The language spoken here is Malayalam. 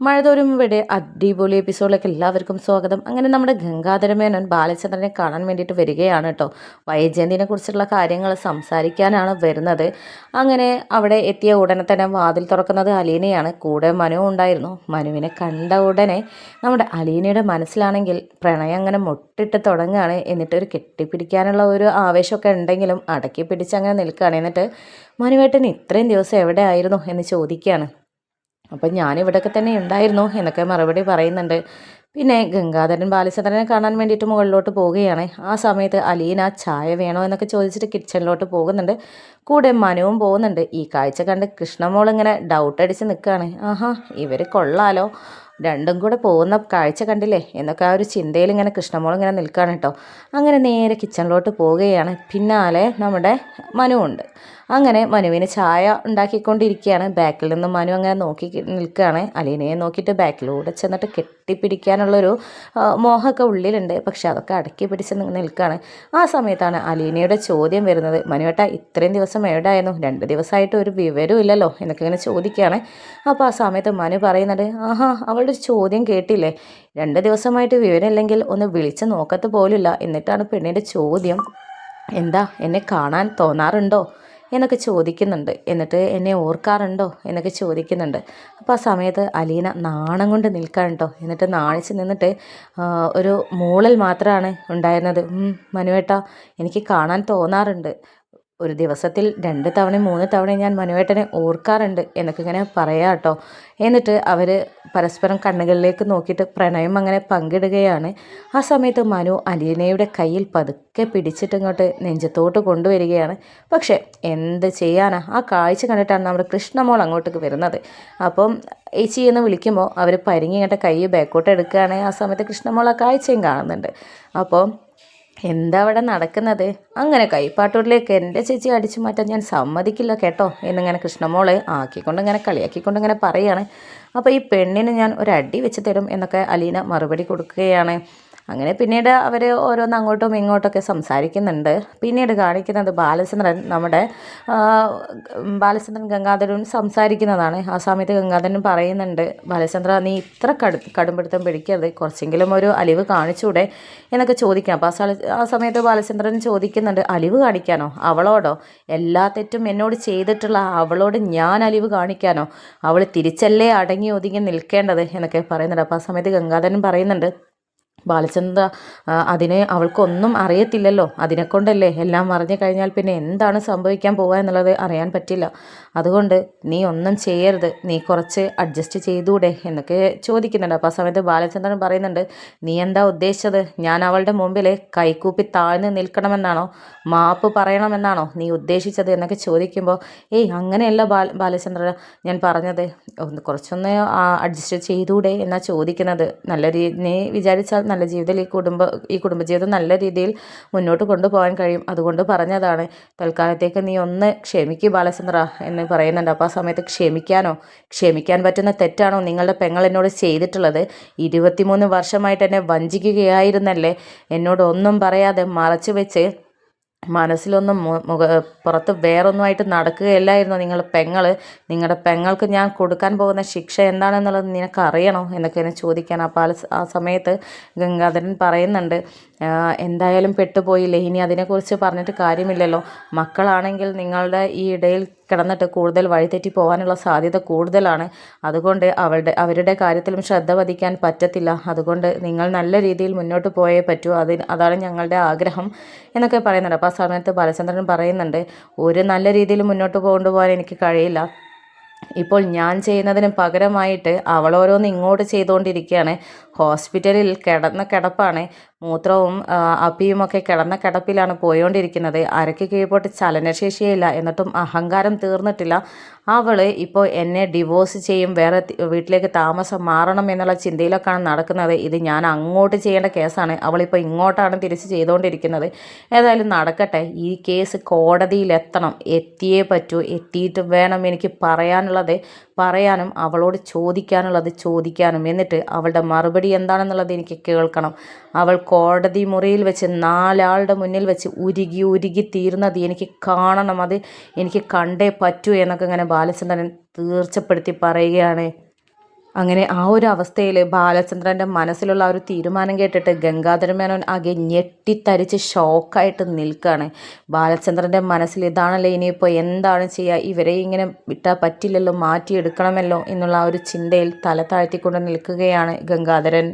മഴതോരും ഇവിടെ അടിപൊളി എപ്പിസോഡിലേക്ക് എല്ലാവർക്കും സ്വാഗതം. അങ്ങനെ നമ്മുടെ ഗംഗാധരമേനോൻ ബാലചന്ദ്രനെ കാണാൻ വേണ്ടിയിട്ട് വരികയാണ് കേട്ടോ. വൈജയന്തിനെ കുറിച്ചുള്ള കാര്യങ്ങൾ സംസാരിക്കാനാണ് വരുന്നത്. അങ്ങനെ അവിടെ എത്തിയ ഉടനെ തന്നെ വാതിൽ തുറക്കുന്നത് അലീനയാണ്. കൂടെ മനു ഉണ്ടായിരുന്നു. മനുവിനെ കണ്ട ഉടനെ നമ്മുടെ അലീനയുടെ മനസ്സിലാണെങ്കിൽ പ്രണയം അങ്ങനെ മുട്ടിട്ട് തുടങ്ങുകയാണ്. എന്നിട്ട് ഒരു കെട്ടിപ്പിടിക്കാനുള്ള ഒരു ആവേശമൊക്കെ ഉണ്ടെങ്കിലും അടക്കി പിടിച്ച് അങ്ങനെ നിൽക്കുകയാണ്. എന്നിട്ട് മനുവേട്ടൻ ഇത്രയും ദിവസം എവിടെ ആയിരുന്നു എന്ന് ചോദിക്കുകയാണ്. അപ്പം ഞാനിവിടെയൊക്കെ തന്നെ ഉണ്ടായിരുന്നു എന്നൊക്കെ മറുപടി പറയുന്നുണ്ട്. പിന്നെ ഗംഗാധരൻ ബാലചന്ദ്രനെ കാണാൻ വേണ്ടിയിട്ട് മുകളിലോട്ട് പോവുകയാണ്. ആ സമയത്ത് അലീന ചായ വേണോ എന്നൊക്കെ ചോദിച്ചിട്ട് കിച്ചണിലോട്ട് പോകുന്നുണ്ട്. കൂടെ മനുവും പോകുന്നുണ്ട്. ഈ കാഴ്ച കണ്ട് കൃഷ്ണമോൾ ഇങ്ങനെ ഡൗട്ട് അടിച്ച് നിൽക്കുകയാണ്. ആഹാ ഇവർ കൊള്ളാലോ. രണ്ടും കൂടെ പോകുന്ന കാഴ്ച കണ്ടില്ലേ? എന്നൊക്കെ ആ ഒരു ചിന്തയിൽ ഇങ്ങനെ കൃഷ്ണമോൾ ഇങ്ങനെ നിൽക്കുകയാണ് കേട്ടോ. അങ്ങനെ നേരെ കിച്ചണിലോട്ട് പോവുകയാണ്. പിന്നാലെ നമ്മുടെ മനുവുണ്ട് അങ്ങനെ മനുവിന് ചായ ഉണ്ടാക്കിക്കൊണ്ടിരിക്കുകയാണ്. ബാക്കിൽ നിന്ന് മനു അങ്ങനെ നോക്കി നിൽക്കുകയാണ്. അലീനയെ നോക്കിയിട്ട് ബാക്കിലൂടെ ചെന്നിട്ട് കെട്ടിപ്പിടിക്കാനുള്ളൊരു മോഹമൊക്കെ ഉള്ളിലുണ്ട്. പക്ഷെ അതൊക്കെ അടക്കി പിടിച്ച് നിൽക്കുകയാണ്. ആ സമയത്താണ് അലീനയുടെ ചോദ്യം വരുന്നത്. മനുവേട്ട ഇത്രയും ദിവസം എവിടെയായിരുന്നു? രണ്ട് ദിവസമായിട്ട് ഒരു വിവരവും ഇല്ലല്ലോ? എന്നൊക്കെ ഇങ്ങനെ ചോദിക്കുകയാണ്. അപ്പോൾ ആ സമയത്ത് മനു പറയുന്നുണ്ട് ആഹാ അവളുടെ ചോദ്യം കേട്ടില്ലേ? രണ്ട് ദിവസമായിട്ട് വിവരമില്ലെങ്കിൽ ഒന്ന് വിളിച്ച് നോക്കത്ത് പോലില്ല എന്നിട്ടാണ് പെണ്ണിന്റെ ചോദ്യം എന്താ എന്നെ കാണാൻ തോന്നാറുണ്ടോ? എന്നൊക്കെ ചോദിക്കുന്നുണ്ട്. എന്നിട്ട് എന്നെ ഓർക്കാറുണ്ടോ എന്നൊക്കെ ചോദിക്കുന്നുണ്ട്. അപ്പോൾ ആ സമയത്ത് അലീന നാണം കൊണ്ട് നിൽക്കാറുണ്ടോ എന്നിട്ട് നാണിച്ച് നിന്നിട്ട് ഒരു മൂളൽ മാത്രമാണ് ഉണ്ടായിരുന്നത്. മനുവേട്ട എനിക്ക് കാണാൻ തോന്നാറുണ്ട്. ഒരു ദിവസത്തിൽ രണ്ട് തവണ മൂന്ന് തവണ ഞാൻ മനുവേട്ടനെ ഓർക്കാറുണ്ട് എന്നൊക്കെ ഇങ്ങനെ പറയാം കേട്ടോ എന്നിട്ട് അവർ പരസ്പരം കണ്ണുകളിലേക്ക് നോക്കിയിട്ട് പ്രണയം അങ്ങനെ പങ്കിടുകയാണ്. ആ സമയത്ത് മനു അലീനയുടെ കയ്യിൽ പതുക്കെ പിടിച്ചിട്ട് ഇങ്ങോട്ട് നെഞ്ചത്തോട്ട് കൊണ്ടുവരികയാണ്. പക്ഷേ എന്ത് ചെയ്യാനാ? ആ കാഴ്ച കണ്ടിട്ടാണ് നമ്മുടെ കൃഷ്ണമോൾ അങ്ങോട്ടേക്ക് വരുന്നത്. അപ്പം ഏച്ചി എന്ന് വിളിക്കുമ്പോൾ അവർ പരിങ്ങി ഇങ്ങോട്ട് കൈ ബാക്കോട്ട് എടുക്കുകയാണെങ്കിൽ ആ സമയത്ത് കൃഷ്ണമോൾ ആ കാഴ്ചയും കാണുന്നുണ്ട്. അപ്പോൾ എന്താ അവിടെ നടക്കുന്നത്? അങ്ങനെ കൈപ്പാട്ടൂരിലേക്ക് എന്റെ ചേച്ചി അടിച്ചു മാറ്റാൻ ഞാൻ സമ്മതിക്കില്ല കേട്ടോ. എന്നിങ്ങനെ കൃഷ്ണമോൾ ആക്കിക്കൊണ്ട് ഇങ്ങനെ കളിയാക്കിക്കൊണ്ട് ഇങ്ങനെ പറയുകയാണ് അപ്പോൾ ഈ പെണ്ണിന് ഞാൻ ഒരു അടി വെച്ച് തരും എന്നൊക്കെ അലീന മറുപടി കൊടുക്കുകയാണ്. അങ്ങനെ പിന്നീട് അവർ ഓരോന്ന് അങ്ങോട്ടും ഇങ്ങോട്ടൊക്കെ സംസാരിക്കുന്നുണ്ട്. പിന്നീട് കാണിക്കുന്നത് ബാലചന്ദ്രൻ നമ്മുടെ ബാലചന്ദ്രൻ ഗംഗാധരൻ സംസാരിക്കുന്നതാണ്. ആ സമയത്ത് ഗംഗാധരൻ പറയുന്നുണ്ട് ബാലചന്ദ്ര നീ ഇത്ര കടു കടുംപിടുത്തം പിടിക്കരുത്. കുറച്ചെങ്കിലും ഒരു അലിവ് കാണിച്ചൂടെ എന്നൊക്കെ ചോദിക്കാം. അപ്പോൾ ആ ആ സമയത്ത് ബാലചന്ദ്രൻ ചോദിക്കുന്നുണ്ട് അലിവ് കാണിക്കാനോ? അവളോടോ? എല്ലാ തെറ്റും എന്നോട് ചെയ്തിട്ടുള്ള അവളോട് ഞാൻ അലിവ് കാണിക്കാനോ? അവൾ തിരിച്ചല്ലേ അടങ്ങി ഒതുങ്ങി നിൽക്കേണ്ടത്? എന്നൊക്കെ പറയുന്നുണ്ട്. അപ്പോൾ ആ സമയത്ത് ഗംഗാധരൻ പറയുന്നുണ്ട് ബാലചന്ദ്ര അതിനെ അവൾക്കൊന്നും അറിയത്തില്ലല്ലോ. അതിനെക്കൊണ്ടല്ലേ എല്ലാം അറിഞ്ഞു കഴിഞ്ഞാൽ പിന്നെ എന്താണ് സംഭവിക്കാൻ പോവുക എന്നുള്ളത് അറിയാൻ പറ്റില്ല. അതുകൊണ്ട് നീ ഒന്നും ചെയ്യരുത്. നീ കുറച്ച് അഡ്ജസ്റ്റ് ചെയ്തൂടെ എന്നൊക്കെ ചോദിക്കുന്നുണ്ട്. അപ്പോൾ ആ സമയത്ത് ബാലചന്ദ്രൻ പറയുന്നുണ്ട് നീ എന്താ ഉദ്ദേശിച്ചത്? ഞാൻ അവളുടെ മുമ്പിൽ കൈക്കൂപ്പി താഴ്ന്ന് നിൽക്കണമെന്നാണോ? മാപ്പ് പറയണമെന്നാണോ നീ ഉദ്ദേശിച്ചത്? എന്നൊക്കെ ചോദിക്കുമ്പോൾ ഏയ് അങ്ങനെയല്ല ബാല ബാലചന്ദ്ര. ഞാൻ പറഞ്ഞത് കുറച്ചൊന്ന് അഡ്ജസ്റ്റ് ചെയ്തൂടെ എന്നാ ചോദിക്കുന്നത്. നല്ല രീതി നീ വിചാരിച്ചാൽ നല്ല ജീവിതം ഈ കുടുംബ ഈ കുടുംബജീവിതം നല്ല രീതിയിൽ മുന്നോട്ട് കൊണ്ടുപോകാൻ കഴിയും. അതുകൊണ്ട് പറഞ്ഞതാണ് തൽക്കാലത്തേക്ക് നീ ഒന്ന് ക്ഷമിക്കൂ ബാലചന്ദ്ര എന്ന് പറയുന്നുണ്ട്. അപ്പോൾ ആ സമയത്ത് ക്ഷമിക്കാനോ ക്ഷമിക്കാൻ പറ്റുന്ന തെറ്റാണോ നിങ്ങളുടെ പെങ്ങൾ എന്നോട് ചെയ്തിട്ടുള്ളത്? ഇരുപത്തിമൂന്ന് വർഷമായിട്ട് എന്നെ വഞ്ചിക്കുകയായിരുന്നല്ലേ? എന്നോട് ഒന്നും പറയാതെ മറച്ചു വെച്ച് മനസ്സിലൊന്നും മുഖ പുറത്ത് വേറൊന്നുമായിട്ട് നടക്കുകയല്ലായിരുന്നു നിങ്ങൾ പെങ്ങൾ നിങ്ങളുടെ പെങ്ങൾക്ക് ഞാൻ കൊടുക്കാൻ പോകുന്ന ശിക്ഷ എന്താണെന്നുള്ളത് നിനക്കറിയണോ? എന്നൊക്കെ എന്നെ ചോദിക്കാൻ അപ്പോൾ ആ സമയത്ത് ഗംഗാധരൻ പറയുന്നുണ്ട്. എന്തായാലും പെട്ടുപോയില്ലേ ഇനി അതിനെക്കുറിച്ച് പറഞ്ഞിട്ട് കാര്യമില്ലല്ലോ. മക്കളാണെങ്കിൽ നിങ്ങളുടെ ഈ ഇടയിൽ കിടന്നിട്ട് കൂടുതൽ വഴിതെറ്റി പോകാനുള്ള സാധ്യത കൂടുതലാണ്. അതുകൊണ്ട് അവളുടെ അവരുടെ കാര്യത്തിലും ശ്രദ്ധ പതിക്കാൻ പറ്റത്തില്ല. അതുകൊണ്ട് നിങ്ങൾ നല്ല രീതിയിൽ മുന്നോട്ട് പോയേ പറ്റൂ. അതിന് അതാണ് ഞങ്ങളുടെ ആഗ്രഹം എന്നൊക്കെ പറയുന്നുണ്ട്. അപ്പോൾ ആ സമയത്ത് ബാലചന്ദ്രൻ പറയുന്നുണ്ട് ഒരു നല്ല രീതിയിൽ മുന്നോട്ട് കൊണ്ടുപോകാൻ എനിക്ക് കഴിയില്ല. ഇപ്പോൾ ഞാൻ ചെയ്യുന്നതിന് പകരമായിട്ട് അവളോരോന്ന് ഇങ്ങോട്ട് ചെയ്തുകൊണ്ടിരിക്കുകയാണ്. ഹോസ്പിറ്റലിൽ കിടന്ന കിടപ്പാണ്. മൂത്രവും അപ്പിയുമൊക്കെ കിടന്ന കിടപ്പിലാണ് പോയോണ്ടിരിക്കുന്നത്. അരയ്ക്ക് കീഴ്പോട്ട് ചലനശേഷിയില്ല എന്നിട്ടും അഹങ്കാരം തീർന്നിട്ടില്ല. അവൾ ഇപ്പോൾ എന്നെ ഡിവോഴ്സ് ചെയ്യും വേറെ വീട്ടിലേക്ക് താമസം മാറണം എന്നുള്ള ചിന്തയിലൊക്കെയാണ് നടക്കുന്നത്. ഇത് ഞാൻ അങ്ങോട്ട് ചെയ്യേണ്ട കേസാണ്. അവളിപ്പോൾ ഇങ്ങോട്ടാണ് തിരിച്ച് ചെയ്തുകൊണ്ടിരിക്കുന്നത് ഏതായാലും നടക്കട്ടെ. ഈ കേസ് കോടതിയിലെത്തണം എത്തിയേ പറ്റൂ. എത്തിയിട്ട് വേണം എനിക്ക് പറയാനുള്ളത്. പറയാനും അവളോട് ചോദിക്കാനുള്ളത് ചോദിക്കാനും. എന്നിട്ട് അവളുടെ എന്താണെന്നുള്ളത് എനിക്ക് കേൾക്കണം. അവൾ കോടതി മുറിയിൽ വെച്ച് നാലാളുടെ മുന്നിൽ വെച്ച് ഉരുകി ഉരുകി തീർന്നത് എനിക്ക് കാണണം. അത് എനിക്ക് കണ്ടേ പറ്റൂ എന്നൊക്കെ ഇങ്ങനെ ബാലചന്ദ്രൻ തീർച്ചപ്പെടുത്തി പറയുകയാണ്. അങ്ങനെ ആ ഒരു അവസ്ഥയിൽ ബാലചന്ദ്രന്റെ മനസ്സിലുള്ള ആ ഒരു തീരുമാനം കേട്ടിട്ട് ഗംഗാധര മേനോൻ ആകെ ഞെട്ടിത്തരിച്ച് ഷോക്കായിട്ട് നിൽക്കുകയാണ് ബാലചന്ദ്രന്റെ മനസ്സിൽ ഇതാണല്ലോ ഇനിയിപ്പോൾ എന്താണ് ചെയ്യുക ഇവരെ ഇങ്ങനെ വിട്ടാൽ പറ്റില്ലല്ലോ മാറ്റിയെടുക്കണമല്ലോ എന്നുള്ള ആ ഒരു ചിന്തയിൽ തല താഴ്ത്തിക്കൊണ്ട് നിൽക്കുകയാണ് ഗംഗാധരൻ.